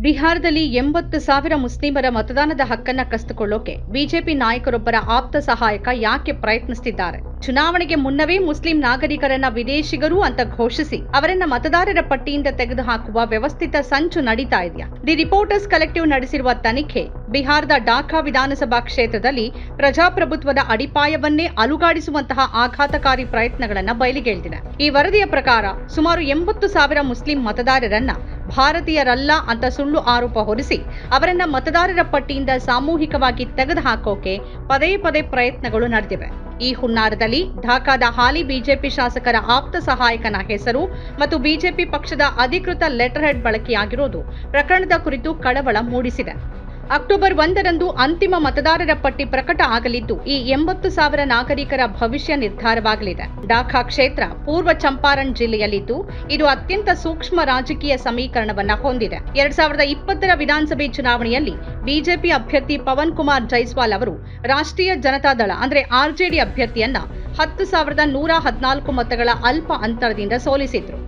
ಬಿಹಾರದಲ್ಲಿ ಎಂಬತ್ತು ಸಾವಿರ ಮುಸ್ಲಿಮರ ಮತದಾನದ ಹಕ್ಕನ್ನ ಕಸಿದುಕೊಳ್ಳೋಕೆ ಬಿಜೆಪಿ ನಾಯಕರೊಬ್ಬರ ಆಪ್ತ ಸಹಾಯಕ ಯಾಕೆ ಪ್ರಯತ್ನಿಸುತ್ತಿದ್ದಾರೆ ಚುನಾವಣೆಗೆ ಮುನ್ನವೇ ಮುಸ್ಲಿಂ ನಾಗರಿಕರನ್ನ ವಿದೇಶಿಗರು ಅಂತ ಘೋಷಿಸಿ ಅವರನ್ನ ಮತದಾರರ ಪಟ್ಟಿಯಿಂದ ತೆಗೆದುಹಾಕುವ ವ್ಯವಸ್ಥಿತ ಸಂಚು ನಡೀತಾ ಇದೆಯಾ? ದಿ ರಿಪೋರ್ಟರ್ಸ್ ಕಲೆಕ್ಟಿವ್ ನಡೆಸಿರುವ ತನಿಖೆ ಬಿಹಾರದ ಡಾಕಾ ವಿಧಾನಸಭಾ ಕ್ಷೇತ್ರದಲ್ಲಿ ಪ್ರಜಾಪ್ರಭುತ್ವದ ಅಡಿಪಾಯವನ್ನೇ ಅಲುಗಾಡಿಸುವಂತಹ ಆಘಾತಕಾರಿ ಪ್ರಯತ್ನಗಳನ್ನ ಬಯಲಿಗೆಳೆದಿದೆ ಈ ವರದಿಯ ಪ್ರಕಾರ ಸುಮಾರು ಎಂಬತ್ತು ಸಾವಿರ ಮುಸ್ಲಿಂ ಮತದಾರರನ್ನ ಭಾರತೀಯರಲ್ಲ ಅಂತ ಸುಳ್ಳು ಆರೋಪ ಹೊರಿಸಿ ಅವರನ್ನ ಮತದಾರರ ಪಟ್ಟಿಯಿಂದ ಸಾಮೂಹಿಕವಾಗಿ ತೆಗೆದುಹಾಕೋಕೆ ಪದೇ ಪದೇ ಪ್ರಯತ್ನಗಳು ನಡೆದಿವೆ. ಈ ಹುನ್ನಾರದಲ್ಲಿ ಢಾಕಾದ ಹಾಲಿ ಬಿಜೆಪಿ ಶಾಸಕರ ಆಪ್ತ ಸಹಾಯಕನ ಹೆಸರು ಮತ್ತು ಬಿಜೆಪಿ ಪಕ್ಷದ ಅಧಿಕೃತ ಲೆಟರ್ ಹೆಡ್ ಬಳಕೆಯಾಗಿರೋದು ಪ್ರಕರಣದ ಕುರಿತು ಕಳವಳ ಮೂಡಿಸಿದೆ. ಅಕ್ಟೋಬರ್ ಒಂದರಂದು ಅಂತಿಮ ಮತದಾರರ ಪಟ್ಟಿ ಪ್ರಕಟ ಆಗಲಿದ್ದು, ಈ ಎಂಬತ್ತು ಸಾವಿರ ನಾಗರಿಕರ ಭವಿಷ್ಯ ನಿರ್ಧಾರವಾಗಲಿದೆ. ಡಾಖಾ ಕ್ಷೇತ್ರ ಪೂರ್ವ ಚಂಪಾರಣ್ ಜಿಲ್ಲೆಯಲ್ಲಿದ್ದು, ಇದು ಅತ್ಯಂತ ಸೂಕ್ಷ್ಮ ರಾಜಕೀಯ ಸಮೀಕರಣವನ್ನ ಹೊಂದಿದೆ. ಎರಡ್ ಸಾವಿರದ ಇಪ್ಪತ್ತರ ವಿಧಾನಸಭೆ ಚುನಾವಣೆಯಲ್ಲಿ ಬಿಜೆಪಿ ಅಭ್ಯರ್ಥಿ ಪವನ್ ಕುಮಾರ್ ಜೈಸ್ವಾಲ್ ಅವರು ರಾಷ್ಟ್ರೀಯ ಜನತಾದಳ ಅಂದ್ರೆ ಆರ್ಜೆಡಿ ಅಭ್ಯರ್ಥಿಯನ್ನ ಹತ್ತು ಸಾವಿರದ ನೂರ ಹದಿನಾಲ್ಕು ಮತಗಳ ಅಲ್ಪ ಅಂತರದಿಂದ ಸೋಲಿಸಿದ್ರು.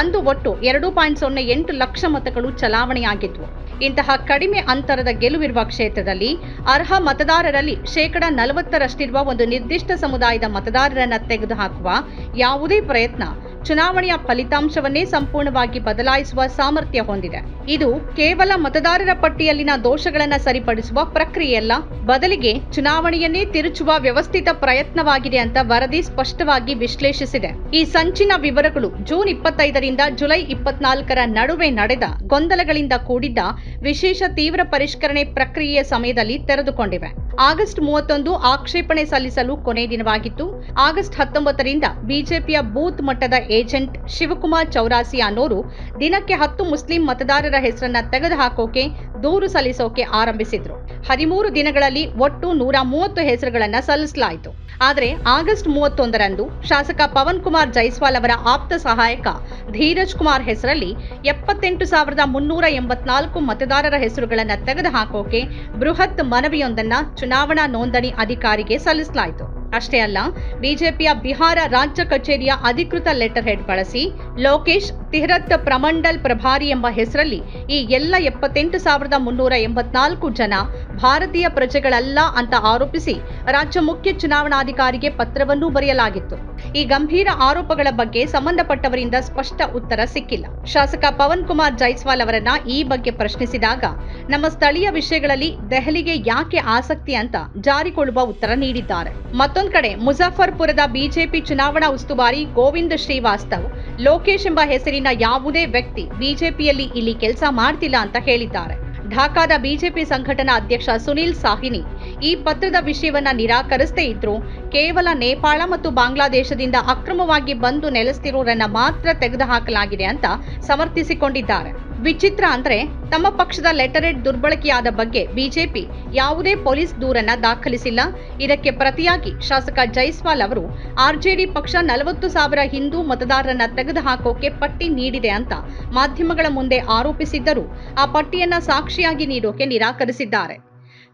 ಅಂದು ಒಟ್ಟು ಎರಡು ಪಾಯಿಂಟ್ ಸೊನ್ನೆ ಎಂಟು ಲಕ್ಷ ಮತಗಳು ಚಲಾವಣೆಯಾಗಿದ್ವು. ಇಂತಹ ಕಡಿಮೆ ಅಂತರದ ಗೆಲುವಿರುವ ಕ್ಷೇತ್ರದಲ್ಲಿ ಅರ್ಹ ಮತದಾರರಲ್ಲಿ ಶೇಕಡ ನಲವತ್ತರಷ್ಟಿರುವ ಒಂದು ನಿರ್ದಿಷ್ಟ ಸಮುದಾಯದ ಮತದಾರರನ್ನ ತೆಗೆದುಹಾಕುವ ಯಾವುದೇ ಪ್ರಯತ್ನ ಚುನಾವಣೆಯ ಫಲಿತಾಂಶವನ್ನೇ ಸಂಪೂರ್ಣವಾಗಿ ಬದಲಾಯಿಸುವ ಸಾಮರ್ಥ್ಯ ಹೊಂದಿದೆ. ಇದು ಕೇವಲ ಮತದಾರರ ಪಟ್ಟಿಯಲ್ಲಿನ ದೋಷಗಳನ್ನು ಸರಿಪಡಿಸುವ ಪ್ರಕ್ರಿಯೆಯಲ್ಲ, ಬದಲಿಗೆ ಚುನಾವಣೆಯನ್ನೇ ತಿರುಚುವ ವ್ಯವಸ್ಥಿತ ಪ್ರಯತ್ನವಾಗಿದೆ ಅಂತ ವರದಿ ಸ್ಪಷ್ಟವಾಗಿ ವಿಶ್ಲೇಷಿಸಿದೆ. ಈ ಸಂಚಿನ ವಿವರಗಳು ಜೂನ್ ಇಪ್ಪತ್ತೈದರಿಂದ ಜುಲೈ ಇಪ್ಪತ್ನಾಲ್ಕರ ನಡುವೆ ನಡೆದ ಗೊಂದಲಗಳಿಂದ ಕೂಡಿದ್ದ ವಿಶೇಷ ತೀವ್ರ ಪರಿಷ್ಕರಣೆ ಪ್ರಕ್ರಿಯೆಯ ಸಮಯದಲ್ಲಿ ತೆರೆದುಕೊಂಡಿವೆ. ಆಗಸ್ಟ್ ಮೂವತ್ತೊಂದು ಆಕ್ಷೇಪಣೆ ಸಲ್ಲಿಸಲು ಕೊನೆ ದಿನವಾಗಿತ್ತು. ಆಗಸ್ಟ್ ಹತ್ತೊಂಬತ್ತರಿಂದ ಬಿಜೆಪಿಯ ಬೂತ್ ಮಟ್ಟದ ಏಜೆಂಟ್ ಶಿವಕುಮಾರ್ ಚೌರಾಸಿ ಅನ್ನೋರು ದಿನಕ್ಕೆ ಹತ್ತು ಮುಸ್ಲಿಂ ಮತದಾರರ ಹೆಸರನ್ನ ತೆಗೆದುಹಾಕೋಕೆ ದೂರು ಸಲ್ಲಿಸೋಕೆ ಆರಂಭಿಸಿದ್ರು. ಹದಿಮೂರು ದಿನಗಳಲ್ಲಿ ಒಟ್ಟು ನೂರ ಮೂವತ್ತು ಹೆಸರುಗಳನ್ನ ಸಲ್ಲಿಸಲಾಯಿತು. ಆದರೆ ಆಗಸ್ಟ್ ಮೂವತ್ತೊಂದರಂದು ಶಾಸಕ ಪವನ್ ಕುಮಾರ್ ಜೈಸ್ವಾಲ್ ಅವರ ಆಪ್ತ ಸಹಾಯಕ ಧೀರಜ್ ಕುಮಾರ್ ಹೆಸರಲ್ಲಿ ಎಪ್ಪತ್ತೆಂಟು ಸಾವಿರದ ಮುನ್ನೂರ ಎಂಬತ್ನಾಲ್ಕು ಮತದಾರರ ಹೆಸರುಗಳನ್ನು ತೆಗೆದುಹಾಕೋಕೆ ಬೃಹತ್ ಮನವಿಯೊಂದನ್ನ ಚುನಾವಣಾ ನೋಂದಣಿ ಅಧಿಕಾರಿಗೆ ಸಲ್ಲಿಸಲಾಯಿತು. ಅಷ್ಟೇ ಅಲ್ಲ, ಬಿಜೆಪಿಯ ಬಿಹಾರ ರಾಜ್ಯ ಕಚೇರಿಯ ಅಧಿಕೃತ ಲೆಟರ್ ಹೆಡ್ ಬಳಸಿ ಲೋಕೇಶ್ ತಿಹರತ್ ಪ್ರಮಂಡಲ್ ಪ್ರಭಾರಿ ಎಂಬ ಹೆಸರಲ್ಲಿ ಈ ಎಲ್ಲ ಎಪ್ಪತ್ತೆಂಟು ಸಾವಿರದ ಮುನ್ನೂರ ಎಂಬತ್ನಾಲ್ಕು ಜನ ಭಾರತೀಯ ಪ್ರಜೆಗಳಲ್ಲ ಅಂತ ಆರೋಪಿಸಿ ರಾಜ್ಯ ಮುಖ್ಯ ಚುನಾವಣಾಧಿಕಾರಿಗೆ ಪತ್ರವನ್ನೂ ಬರೆಯಲಾಗಿತ್ತು. ಈ ಗಂಭೀರ ಆರೋಪಗಳ ಬಗ್ಗೆ ಸಂಬಂಧಪಟ್ಟವರಿಂದ ಸ್ಪಷ್ಟ ಉತ್ತರ ಸಿಕ್ಕಿಲ್ಲ. ಶಾಸಕ ಪವನ್ ಕುಮಾರ್ ಜೈಸ್ವಾಲ್ ಅವರನ್ನ ಈ ಬಗ್ಗೆ ಪ್ರಶ್ನಿಸಿದಾಗ, ನಮ್ಮ ಸ್ಥಳೀಯ ವಿಷಯಗಳಲ್ಲಿ ದೆಹಲಿಗೆ ಯಾಕೆ ಆಸಕ್ತಿ ಅಂತ ಜಾರಿಕೊಳ್ಳುವ ಉತ್ತರ ನೀಡಿದ್ದಾರೆ. ಮತ್ತೊಂದು ಕಡೆ ಮುಜಫರ್ಪುರದ ಬಿಜೆಪಿ ಚುನಾವಣಾ ಉಸ್ತುವಾರಿ ಗೋವಿಂದ್ ಶ್ರೀವಾಸ್ತವ್, ಲೋಕೇಶ್ ಎಂಬ ಹೆಸರಿನ ಯಾವುದೇ ವ್ಯಕ್ತಿ ಬಿಜೆಪಿಯಲ್ಲಿ ಇಲ್ಲಿ ಕೆಲಸ ಮಾಡ್ತಿಲ್ಲ ಅಂತ ಹೇಳಿದ್ದಾರೆ. ಢಾಕಾದ ಬಿಜೆಪಿ ಸಂಘಟನಾ ಅಧ್ಯಕ್ಷ ಸುನಿಲ್ ಸಾಹಿನಿ ಈ ಪತ್ರದ ವಿಷಯವನ್ನ ನಿರಾಕರಿಸದೇ ಇದ್ರು ಕೇವಲ ನೇಪಾಳ ಮತ್ತು ಬಾಂಗ್ಲಾದೇಶದಿಂದ ಅಕ್ರಮವಾಗಿ ಬಂದು ನೆಲೆಸ್ತಿರೋರನ್ನ ಮಾತ್ರ ತೆಗೆದುಹಾಕಲಾಗಿದೆ ಅಂತ ಸಮರ್ಥಿಸಿಕೊಂಡಿದ್ದಾರೆ. ವಿಚಿತ್ರ ಅಂದ್ರೆ ತಮ್ಮ ಪಕ್ಷದ ಲೆಟರೇಟ್ ದುರ್ಬಳಕೆಯಾದ ಬಗ್ಗೆ ಬಿಜೆಪಿ ಯಾವುದೇ ಪೊಲೀಸ್ ದೂರನ್ನ ದಾಖಲಿಸಿಲ್ಲ. ಇದಕ್ಕೆ ಪ್ರತಿಯಾಗಿ ಶಾಸಕ ಜೈಸ್ವಾಲ್ ಅವರು ಆರ್ಜೆಡಿ ಪಕ್ಷ ನಲವತ್ತು ಸಾವಿರ ಹಿಂದೂ ಮತದಾರರನ್ನ ತೆಗೆದುಹಾಕೋಕೆ ಪಟ್ಟಿ ನೀಡಿದೆ ಅಂತ ಮಾಧ್ಯಮಗಳ ಮುಂದೆ ಆರೋಪಿಸಿದ್ದರೂ. ಆ ಪಟ್ಟಿಯನ್ನ ಸಾಕ್ಷಿಯಾಗಿ ನೀಡೋಕೆ ನಿರಾಕರಿಸಿದ್ದಾರೆ.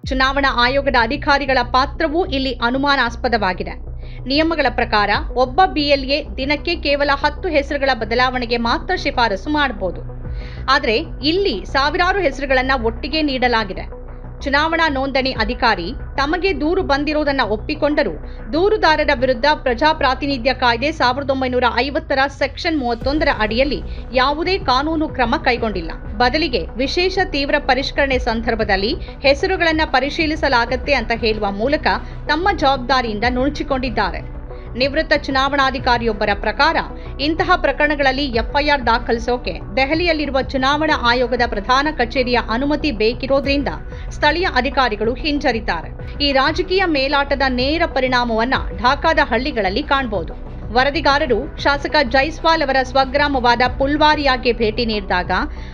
ಚುನಾವಣಾ ಆಯೋಗದ ಅಧಿಕಾರಿಗಳ ಪಾತ್ರವೂ ಇಲ್ಲಿ ಅನುಮಾನಾಸ್ಪದವಾಗಿದೆ. ನಿಯಮಗಳ ಪ್ರಕಾರ ಒಬ್ಬ ಬಿಎಲ್ಎ ದಿನಕ್ಕೆ ಕೇವಲ ಹತ್ತು ಹೆಸರುಗಳ ಬದಲಾವಣೆಗೆ ಮಾತ್ರ ಶಿಫಾರಸು ಮಾಡಬಹುದು. ಆದರೆ ಇಲ್ಲಿ ಸಾವಿರಾರು ಹೆಸರುಗಳನ್ನು ಒಟ್ಟಿಗೆ ನೀಡಲಾಗಿದೆ. ಚುನಾವಣಾ ನೋಂದಣಿ ಅಧಿಕಾರಿ ತಮಗೆ ದೂರು ಬಂದಿರುವುದನ್ನ ಒಪ್ಪಿಕೊಂಡರೂ. ದೂರುದಾರರ ವಿರುದ್ಧ ಪ್ರಜಾಪ್ರಾತಿನಿಧ್ಯ ಕಾಯ್ದೆ ಸಾವಿರದ ಒಂಬೈನೂರ ಐವತ್ತರ ಸೆಕ್ಷನ್ ಮೂವತ್ತೊಂದರ ಅಡಿಯಲ್ಲಿ ಯಾವುದೇ ಕಾನೂನು ಕ್ರಮ ಕೈಗೊಂಡಿಲ್ಲ. ಬದಲಿಗೆ ವಿಶೇಷ ತೀವ್ರ ಪರಿಷ್ಕರಣೆ ಸಂದರ್ಭದಲ್ಲಿ ಹೆಸರುಗಳನ್ನು ಪರಿಶೀಲಿಸಲಾಗತ್ತೆ ಅಂತ ಹೇಳುವ ಮೂಲಕ ತಮ್ಮ ಜವಾಬ್ದಾರಿಯಿಂದ ನುಣುಚಿಕೊಂಡಿದ್ದಾರೆ. ನಿವೃತ್ತ ಚುನಾವಣಾಧಿಕಾರಿಯೊಬ್ಬರ ಪ್ರಕಾರ ಇಂತಹ ಪ್ರಕರಣಗಳಲ್ಲಿ ಎಫ್ಐಆರ್ ದಾಖಲಿಸೋಕೆ ದೆಹಲಿಯಲ್ಲಿರುವ ಚುನಾವಣಾ ಆಯೋಗದ ಪ್ರಧಾನ ಕಚೇರಿಯ ಅನುಮತಿ ಬೇಕಿರೋದ್ರಿಂದ ಸ್ಥಳೀಯ ಅಧಿಕಾರಿಗಳು ಹಿಂಜರಿತಾರೆ. ಈ ರಾಜಕೀಯ ಮೇಲಾಟದ ನೇರ ಪರಿಣಾಮವನ್ನ ಢಾಕಾದ ಹಳ್ಳಿಗಳಲ್ಲಿ ಕಾಣಬಹುದು ವರದಿಗಾರರು ಶಾಸಕ ಜೈಸ್ವಾಲ್ ಅವರ ಸ್ವಗ್ರಾಮವಾದ ಪುಲ್ವಾರಿಯಾಗೆ ಭೇಟಿ ನೀಡಿದಾಗ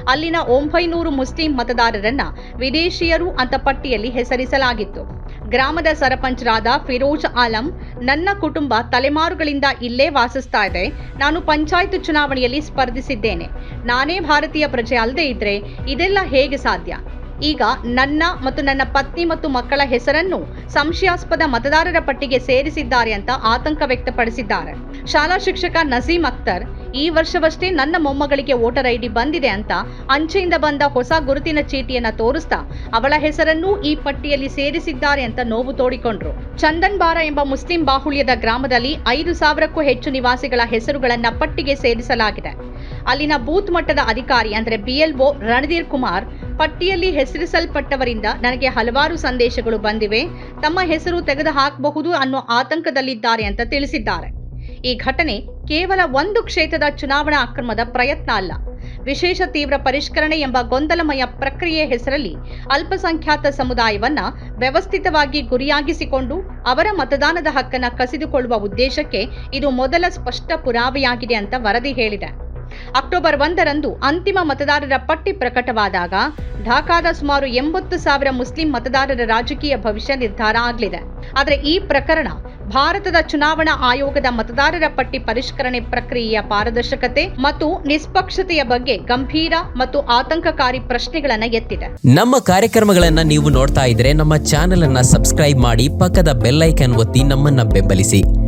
ಅಲ್ಲಿನ ಒಂಬೈನೂರು ಮುಸ್ಲಿಂ ಮತದಾರರನ್ನ ವಿದೇಶಿಯರು ಅಂತ ಪಟ್ಟಿಯಲ್ಲಿ ಹೆಸರಿಸಲಾಗಿತ್ತು. ಗ್ರಾಮದ ಸರಪಂಚರಾದ ಫಿರೋಜ್ ಆಲಂ, ನನ್ನ ಕುಟುಂಬ ತಲೆಮಾರುಗಳಿಂದ ಇಲ್ಲೇ ವಾಸಿಸ್ತಾ ಇದೆ. ನಾನು ಪಂಚಾಯತ್ ಚುನಾವಣೆಯಲ್ಲಿ ಸ್ಪರ್ಧಿಸಿದ್ದೇನೆ. ನಾನೇ ಭಾರತೀಯ ಪ್ರಜೆ ಅಲ್ಲದೆ ಇದ್ರೆ ಇದೆಲ್ಲ ಹೇಗೆ ಸಾಧ್ಯ? ಈಗ ನನ್ನ ಮತ್ತು ನನ್ನ ಪತ್ನಿ ಮತ್ತು ಮಕ್ಕಳ ಹೆಸರನ್ನು ಸಂಶಯಾಸ್ಪದ ಮತದಾರರ ಪಟ್ಟಿಗೆ ಸೇರಿಸಿದ್ದಾರೆ ಅಂತ ಆತಂಕ ವ್ಯಕ್ತಪಡಿಸಿದ್ದಾರೆ. ಶಾಲಾ ಶಿಕ್ಷಕ ನಸೀಮ್ ಅಖ್ತರ್, ಈ ವರ್ಷವಷ್ಟೇ ನನ್ನ ಮೊಮ್ಮಗಳಿಗೆ ವೋಟರ್ ಐಡಿ ಬಂದಿದೆ ಅಂತ ಅಂಚೆಯಿಂದ ಬಂದ ಹೊಸ ಗುರುತಿನ ಚೀಟಿಯನ್ನ ತೋರಿಸ್ತಾ ಅವಳ ಹೆಸರನ್ನೂ ಈ ಪಟ್ಟಿಯಲ್ಲಿ ಸೇರಿಸಿದ್ದಾರೆ ಅಂತ ನೋವು ತೋಡಿಕೊಂಡ್ರು. ಚಂದನ್ ಬಾರ ಎಂಬ ಮುಸ್ಲಿಂ ಬಾಹುಳ್ಯದ ಗ್ರಾಮದಲ್ಲಿ ಐದು ಸಾವಿರಕ್ಕೂ ಹೆಚ್ಚು ನಿವಾಸಿಗಳ ಹೆಸರುಗಳನ್ನ ಪಟ್ಟಿಗೆ ಸೇರಿಸಲಾಗಿದೆ. ಅಲ್ಲಿನ ಬೂತ್ ಮಟ್ಟದ ಅಧಿಕಾರಿ ಅಂದ್ರೆ ಬಿಎಲ್ಒ ರಣಧೀರ್ ಕುಮಾರ್ ಪಟ್ಟಿಯಲ್ಲಿ ಹೆಸರಿಸಲ್ಪಟ್ಟವರಿಂದ ನನಗೆ ಹಲವಾರು ಸಂದೇಶಗಳು ಬಂದಿವೆ. ತಮ್ಮ ಹೆಸರು ತೆಗೆದು ಹಾಕಬಹುದು ಅನ್ನೋ ಆತಂಕದಲ್ಲಿದ್ದಾರೆ ಅಂತ ತಿಳಿಸಿದ್ದಾರೆ. ಈ ಘಟನೆ ಕೇವಲ ಒಂದು ಕ್ಷೇತ್ರದ ಚುನಾವಣಾ ಅಕ್ರಮದ ಪ್ರಯತ್ನ ಅಲ್ಲ. ವಿಶೇಷ ತೀವ್ರ ಪರಿಷ್ಕರಣೆ ಎಂಬ ಗೊಂದಲಮಯ ಪ್ರಕ್ರಿಯೆ ಹೆಸರಲ್ಲಿ ಅಲ್ಪಸಂಖ್ಯಾತ ಸಮುದಾಯವನ್ನ ವ್ಯವಸ್ಥಿತವಾಗಿ ಗುರಿಯಾಗಿಸಿಕೊಂಡು ಅವರ ಮತದಾನದ ಹಕ್ಕನ್ನ ಕಸಿದುಕೊಳ್ಳುವ ಉದ್ದೇಶಕ್ಕೆ ಇದು ಮೊದಲ ಸ್ಪಷ್ಟ ಪುರಾವೆಯಾಗಿದೆ ಅಂತ ವರದಿ ಹೇಳಿದೆ. ಅಕ್ಟೋಬರ್ ಒಂದರಂದು ಅಂತಿಮ ಮತದಾರರ ಪಟ್ಟಿ ಪ್ರಕಟವಾದಾಗ ಢಾಕಾದ ಸುಮಾರು ಎಂಬತ್ತು ಸಾವಿರ ಮುಸ್ಲಿಂ ಮತದಾರರ ರಾಜಕೀಯ ಭವಿಷ್ಯ ನಿರ್ಧಾರ ಆಗಲಿದೆ. ಆದರೆ ಈ ಪ್ರಕರಣ ಭಾರತದ ಚುನಾವಣಾ ಆಯೋಗದ ಮತದಾರರ ಪಟ್ಟಿ ಪರಿಷ್ಕರಣೆ ಪ್ರಕ್ರಿಯೆಯ ಪಾರದರ್ಶಕತೆ ಮತ್ತು ನಿಷ್ಪಕ್ಷತೆಯ ಬಗ್ಗೆ ಗಂಭೀರ ಮತ್ತು ಆತಂಕಕಾರಿ ಪ್ರಶ್ನೆಗಳನ್ನು ಎತ್ತಿದೆ. ನಮ್ಮ ಕಾರ್ಯಕ್ರಮಗಳನ್ನು ನೀವು ನೋಡ್ತಾ ಇದ್ರೆ ನಮ್ಮ ಚಾನೆಲ್ ಅನ್ನ ಸಬ್ಸ್ಕ್ರೈಬ್ ಮಾಡಿ ಪಕ್ಕದ ಬೆಲ್ಲೈಕನ್ ಒತ್ತಿ ನಮ್ಮನ್ನ ಬೆಂಬಲಿಸಿ.